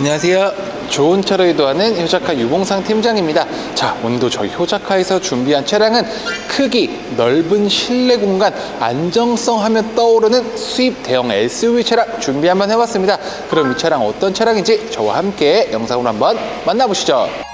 안녕하세요. 좋은 차로 이도하는 효자카 유봉상 팀장입니다. 자, 오늘도 저희 효자카에서 준비한 차량은 크기, 넓은 실내 공간, 안정성 하면 떠오르는 수입 대형 SUV 차량 준비 한번 해봤습니다. 그럼 이 차량 어떤 차량인지 저와 함께 영상으로 한번 만나보시죠.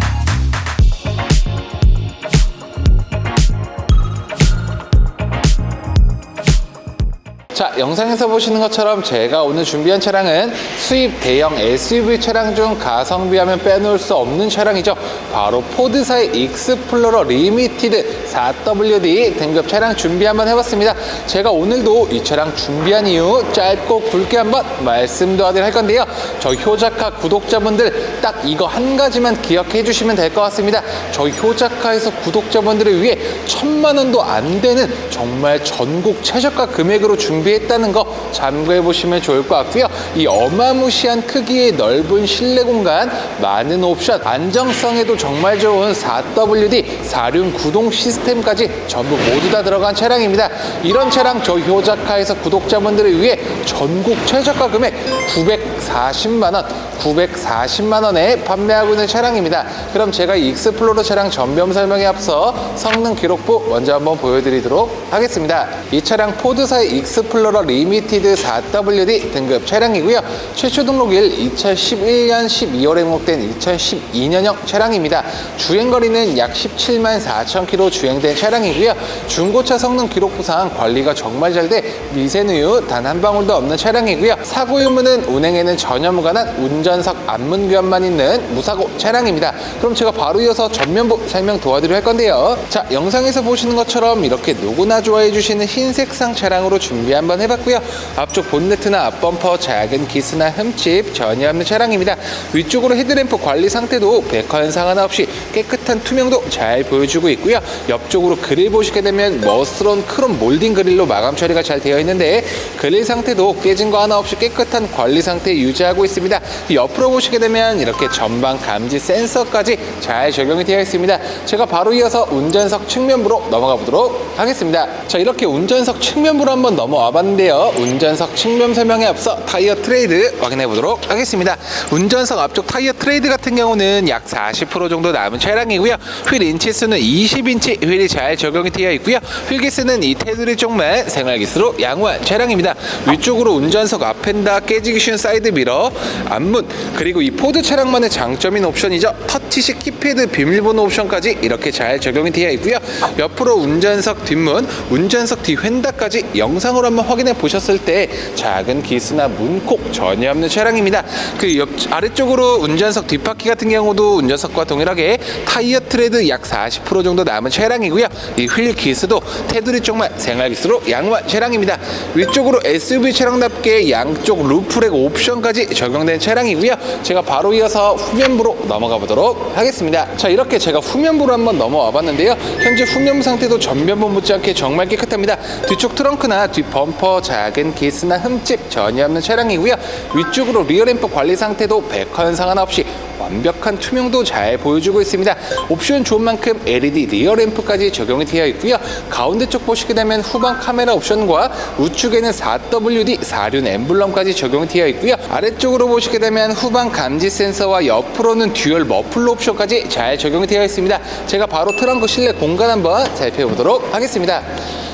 자, 영상에서 보시는 것처럼 제가 오늘 준비한 차량은 수입 대형 SUV 차량 중 가성비 하면 빼놓을 수 없는 차량이죠. 바로 포드사의 익스플로러 리미티드 4WD 등급 차량 준비 한번 해봤습니다. 제가 오늘도 이 차량 준비한 이유 짧고 굵게 한번 말씀도 하도록 할 건데요. 저희 효자카 구독자분들 딱 이거 한 가지만 기억해 주시면 될 것 같습니다. 저희 효자카에서 구독자분들을 위해 천만 원도 안 되는 정말 전국 최저가 금액으로 준비 했다는 거 참고해 보시면 좋을 것 같고요. 이 어마무시한 크기의 넓은 실내 공간, 많은 옵션, 안정성에도 정말 좋은 4WD 4륜 구동 시스템까지 전부 모두 다 들어간 차량입니다. 이런 차량 저희 효자카에서 구독자분들을 위해 전국 최저가 금액 940만 원, 940만 원에 판매하고 있는 차량입니다. 그럼 제가 이 익스플로러 차량 전면 설명에 앞서 성능 기록부 먼저 한번 보여드리도록 하겠습니다. 이 차량 포드사의 익스플로러 리미티드 4WD 등급 차량이고요. 최초 등록일 2011년 12월에 등록된 2012년형 차량입니다. 주행거리는 약 17만 4천 킬로 주행된 차량이고요. 중고차 성능 기록부상 관리가 정말 잘 돼 미세누유 단 한 방울도 없는 차량이고요. 사고 유무는 운행에는 전혀 무관한 운전석 안문 교환만 있는 무사고 차량입니다. 그럼 제가 바로 이어서 전면부 설명 도와드려 할 건데요. 자, 영상에서 보시는 것처럼 이렇게 누구나 좋아해 주시는 흰색상 차량으로 준비 한번 해봤고요. 앞쪽 본네트나 앞범퍼 작은 기스나 흠집 전혀 없는 차량입니다. 위쪽으로 헤드램프 관리 상태도 백화 현상 하나 없이 깨끗한 투명도 잘 보여주고 있고요. 옆쪽으로 그릴 보시게 되면 머스런 크롬 몰딩 그릴로 마감 처리가 잘 되어 있는데 그릴 상태도 깨진 거 하나 없이 깨끗한 관리 상태 유지하고 있습니다. 옆으로 보시게 되면 이렇게 전방 감지 센서까지 잘 적용이 되어 있습니다. 제가 바로 이어서 운전석 측면부로 넘어가 보도록 하겠습니다. 자 이렇게 운전석 측면부로 한번 넘어와 봤는데요. 운전석 측면 설명에 앞서 타이어 트레이드 확인해 보도록 하겠습니다. 운전석 앞쪽 타이어 트레이드 같은 경우는 약 40% 정도 남은 차량이고요. 휠 인치 수는 20인치 휠이 잘 적용이 되어 있고요. 휠기스는 이 테두리 쪽만 생활기스로 양호한 차량입니다. 위쪽으로 운전석 앞엔다 깨지기 쉬운 사이드 미러, 앞문 그리고 이 포드 차량만의 장점인 옵션이죠. 터치식 키패드 비밀번호 옵션까지 이렇게 잘 적용이 되어 있고요. 옆으로 운전석 뒷문, 운전석 뒤 휀다까지 영상으로 한번 확인해 보셨을 때 작은 기스나 문콕 전혀 없는 차량입니다. 그 옆 아래쪽으로 운전석 뒷바퀴 같은 경우도 운전석과 동일하게 타이어 트레드 약 40% 정도 남은 차량이고요. 이 휠 기스도 테두리 쪽만 생활 기스로 양호한 차량입니다. 위쪽으로 SUV 차량답게 양쪽 루프렉 옵션까지 적용된 차량이고요. 제가 바로 이어서 후면부로 넘어가 보도록 하겠습니다. 자 이렇게 제가 후면부로 한번 넘어와 봤는데요. 현재 후면부 상태도 전면부 못지않게 정말 깨끗합니다. 뒤쪽 트렁크나 뒷 범퍼 작은 기스나 흠집 전혀 없는 차량이고요. 위쪽으로 리어 램프 관리 상태도 백화 현상 하나 없이 완벽한 투명도 잘 보여주고 있습니다. 옵션 좋은 만큼 LED 리어 램프까지 적용이 되어 있고요. 가운데 쪽 보시게 되면 후방 카메라 옵션과 우측에는 4WD 4륜 엠블럼까지 적용이 되어 있고요. 아래쪽으로 보시게 되면 후방 감지 센서와 옆으로는 듀얼 머플러 옵션까지 잘 적용이 되어 있습니다. 제가 바로 트렁크 실내 공간 한번 살펴보도록 하겠습니다.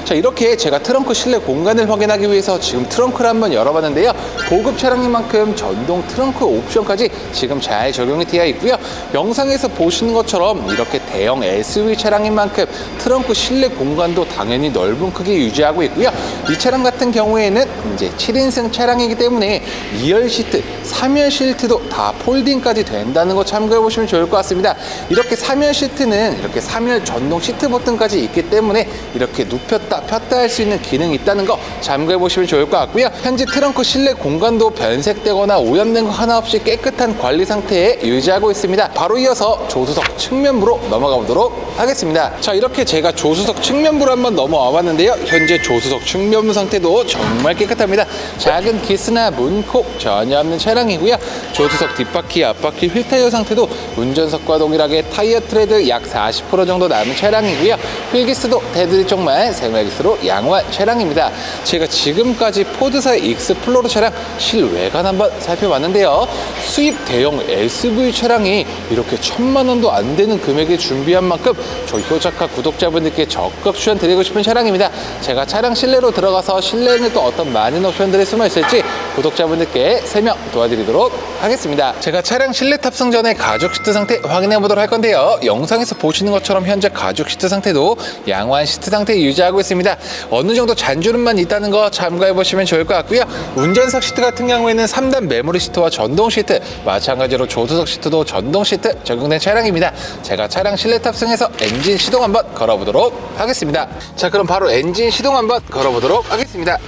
자 이렇게 제가 트렁크 실내 공간을 확인하기 위해서 지금 트렁크를 한번 열어봤는데요. 고급 차량인 만큼 전동 트렁크 옵션까지 지금 잘 적용이 되어 있고요. 영상에서 보시는 것처럼 이렇게 대형 SUV 차량인 만큼 트렁크 실내 공간도 당연히 넓은 크기 유지하고 있고요. 이 차량 같은 경우에는 이제 7인승 차량이기 때문에 2열 시트, 3열 시트도 다 폴딩까지 된다는 거 참고해 보시면 좋을 것 같습니다. 이렇게 3열 시트는 이렇게 3열 전동 시트 버튼까지 있기 때문에 이렇게 눕혔다 폈다 할 수 있는 기능이 있다는 거 참고해 보시면 좋을 것 같고요. 현재 트렁크 실내 공간도 변색되거나 오염된 거 하나 없이 깨끗한 관리 상태에 유지하고 있습니다. 바로 이어서 조수석 측면부로 넘어가 보도록 하겠습니다. 자 이렇게 제가 조수석 측면부로 한번 넘어와 봤는데요. 현재 조수석 측면부 상태도 정말 깨끗합니다. 작은 기스나 문콕 전혀 없는 차량이고요. 조수석 뒷바퀴 앞바퀴 휠 타이어 상태도 운전석과 동일하게 타이어 트레드 약 40% 정도 남은 차량이고요. 필기스도 쪽만 생활기스로 양호한 차량입니다. 제가 지금까지 포드사의 익스플로러 차량 실외관 한번 살펴봤는데요. 수입 대형 SUV 차량이 이렇게 천만 원도 안 되는 금액에 준비한 만큼 저희 효자카 구독자분들께 적극 추천드리고 싶은 차량입니다. 제가 차량 실내로 들어가서 실내에는 또 어떤 많은 옵션들이 숨어 있을지 구독자분들께 설명 도와드리도록 하겠습니다. 제가 차량 실내 탑승 전에 가죽 시트 상태 확인해 보도록 할 건데요. 영상에서 보시는 것처럼 현재 가죽 시트 상태도 양호한 시트 상태 유지하고 있습니다. 어느 정도 잔주름만 있다는 거 참고해 보시면 좋을 것 같고요. 운전석 시트 같은 경우에는 3단 메모리 시트와 전동 시트, 마찬가지로 조수석 시트도 전동 시트 적용된 차량입니다. 제가 차량 실내 탑승해서 엔진 시동 한번 걸어보도록 하겠습니다. 자, 그럼 바로 엔진 시동 한번 걸어보도록 하겠습니다.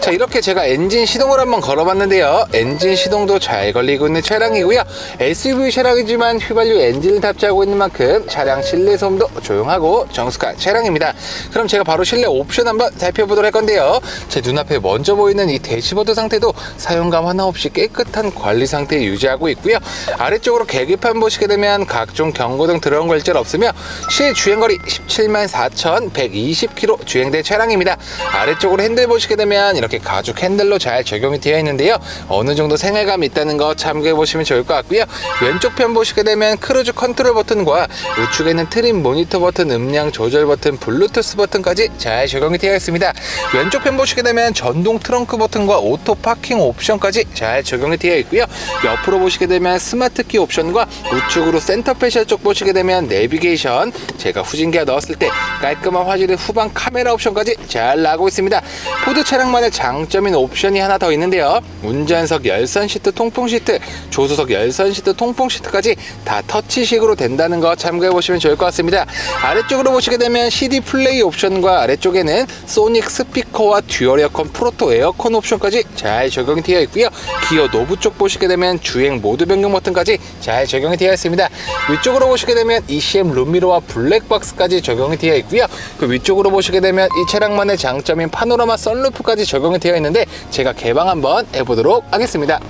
자 이렇게 제가 엔진 시동을 한번 걸어봤는데요. 엔진 시동도 잘 걸리고 있는 차량이고요. SUV 차량이지만 휘발유 엔진을 탑재하고 있는 만큼 차량 실내 소음도 조용하고 정숙한 차량입니다. 그럼 제가 바로 실내 옵션 한번 살펴보도록 할 건데요. 제 눈앞에 먼저 보이는 이 대시보드 상태도 사용감 하나 없이 깨끗한 관리 상태 유지하고 있고요. 아래쪽으로 계기판 보시게 되면 각종 경고등 들어온 거 일절 없으며 실 주행거리 17만 4,120km 주행된 차량입니다. 아래쪽으로 핸들 보시게 되면 이렇게 가죽 핸들로 잘 적용이 되어 있는데요. 어느 정도 생활감이 있다는 거 참고해 보시면 좋을 것 같고요. 왼쪽 편 보시게 되면 크루즈 컨트롤 버튼과 우측에 있는 트림 모니터 버튼, 음량 조절 버튼, 블루투스 버튼까지 잘 적용이 되어 있습니다. 왼쪽 편 보시게 되면 전동 트렁크 버튼과 오토 파킹 옵션까지 잘 적용이 되어 있고요. 옆으로 보시게 되면 스마트 키 옵션과 우측으로 센터 패셜 쪽 보시게 되면 내비게이션, 제가 후진기어 넣었을 때 깔끔한 화질의 후방 카메라 옵션까지 잘 나가고 있습니다. 포드 차량만의 장점인 옵션이 하나 더 있는데요. 운전석 열선 시트 통풍 시트, 조수석 열선 시트 통풍 시트까지 다 터치식으로 된다는 거 참고해 보시면 좋을 것 같습니다. 아래쪽으로 보시게 되면 CD 플레이 옵션과 아래쪽에는 소닉 스피커와 듀얼 에어컨 프로토 에어컨 옵션까지 잘 적용이 되어 있고요. 기어 노브 쪽 보시게 되면 주행 모드 변경 버튼까지 잘 적용이 되어 있습니다. 위쪽으로 보시게 되면 ECM 룸미러와 블랙박스까지 적용이 되어 있고요. 그 위쪽으로 보시게 되면 이 차량만의 장점인 파노라마 썬루프까지 적용 이 되어 있는데 제가 개방 한번 해보도록 하겠습니다.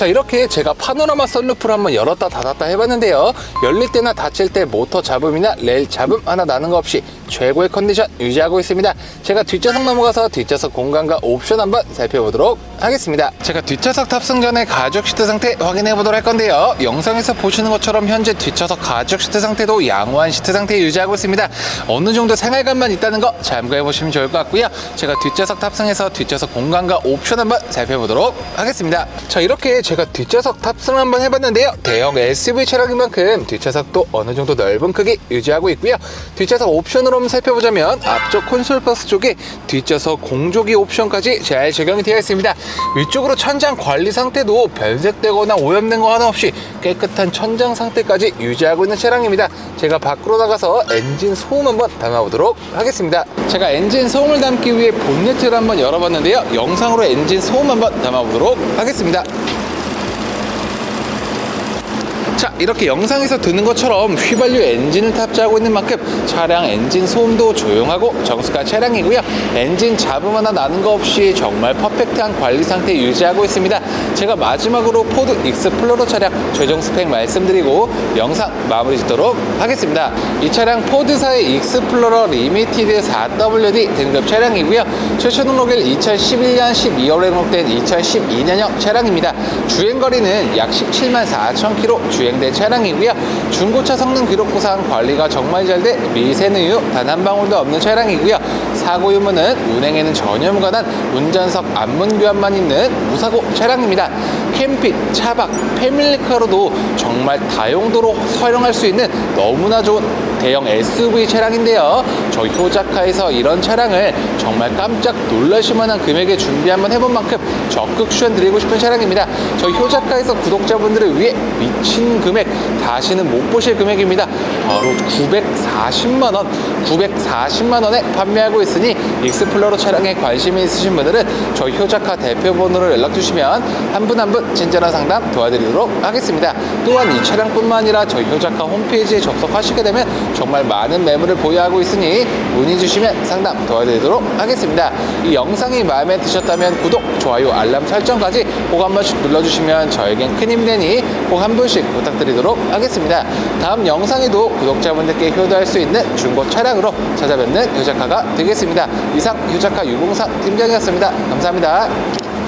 자 이렇게 제가 파노라마 썬루프를 한번 열었다 닫았다 해봤는데요. 열릴 때나 닫힐 때 모터 잡음이나 레일 잡음 하나 나는 거 없이 최고의 컨디션 유지하고 있습니다. 제가 뒷좌석 넘어가서 뒷좌석 공간과 옵션 한번 살펴보도록 하겠습니다. 제가 뒷좌석 탑승 전에 가죽 시트 상태 확인해 보도록 할 건데요. 영상에서 보시는 것처럼 현재 뒷좌석 가죽 시트 상태도 양호한 시트 상태 유지하고 있습니다. 어느 정도 생활감만 있다는 거 참고해 보시면 좋을 것 같고요. 제가 뒷좌석 탑승해서 뒷좌석 공간과 옵션 한번 살펴보도록 하겠습니다. 자 이렇게 제가 뒷좌석 탑승 한번 해봤는데요. 대형 SUV 차량인 만큼 뒷좌석도 어느 정도 넓은 크기 유지하고 있고요. 뒷좌석 옵션으로 한번 살펴보자면 앞쪽 콘솔 박스 쪽에 뒷좌석 공조기 옵션까지 잘 적용이 되어 있습니다. 위쪽으로 천장 관리 상태도 변색되거나 오염된 거 하나 없이 깨끗한 천장 상태까지 유지하고 있는 차량입니다. 제가 밖으로 나가서 엔진 소음 한번 담아보도록 하겠습니다. 제가 엔진 소음을 담기 위해 본네트를 한번 열어봤는데요. 영상으로 엔진 소음 한번 담아보도록 하겠습니다 자 이렇게 영상에서 듣는 것처럼 휘발유 엔진을 탑재하고 있는 만큼 차량 엔진 소음도 조용하고 정숙한 차량이고요. 엔진 잡음 하나 나는 거 없이 정말 퍼펙트한 관리 상태 유지하고 있습니다. 제가 마지막으로 포드 익스플로러 차량 최종 스펙 말씀드리고 영상 마무리 짓도록 하겠습니다. 이 차량 포드사의 익스플로러 리미티드 4WD 등급 차량이고요. 최초 등록일 2011년 12월에 등록된 2012년형 차량입니다. 주행거리는 약 17만 4천 킬로 주행된 차량이고요. 중고차 성능 기록부상 관리가 정말 잘 돼 미세누유 단 한 방울도 없는 차량이고요. 사고 유무는 운행에는 전혀 무관한 운전석 안문 교환만 있는 무사고 차량입니다. 캠핑, 차박, 패밀리카로도 정말 다용도로 활용할 수 있는 너무나 좋은 대형 SUV 차량인데요. 저 효자카에서 이런 차량을 정말 깜짝 놀라실 만한 금액에 준비 한번 해본 만큼 적극 추천드리고 싶은 차량입니다. 저 효자카에서 구독자분들을 위해 미친 금액 다시는 못 보실 금액입니다. 바로 940만 원, 940만 원에 판매하고 있으니 익스플로러 차량에 관심이 있으신 분들은 저희 효자카 대표 번호로 연락 주시면 한 분 한분 친절한 상담 도와드리도록 하겠습니다. 또한 이 차량뿐만 아니라 저희 효자카 홈페이지에 접속하시게 되면 정말 많은 매물을 보유하고 있으니 문의 주시면 상담 도와드리도록 하겠습니다. 이 영상이 마음에 드셨다면 구독, 좋아요, 알람 설정까지 꼭 한 번씩 눌러주시면 저에겐 큰 힘이 되니 꼭한 분씩 부탁드리도록 하겠습니다. 다음 영상에도 구독자분들께 효도할 수 있는 중고 차량으로 찾아뵙는 효자카가 되겠습니다. 이상 효자카 유봉상 팀장이었습니다. 감사합니다.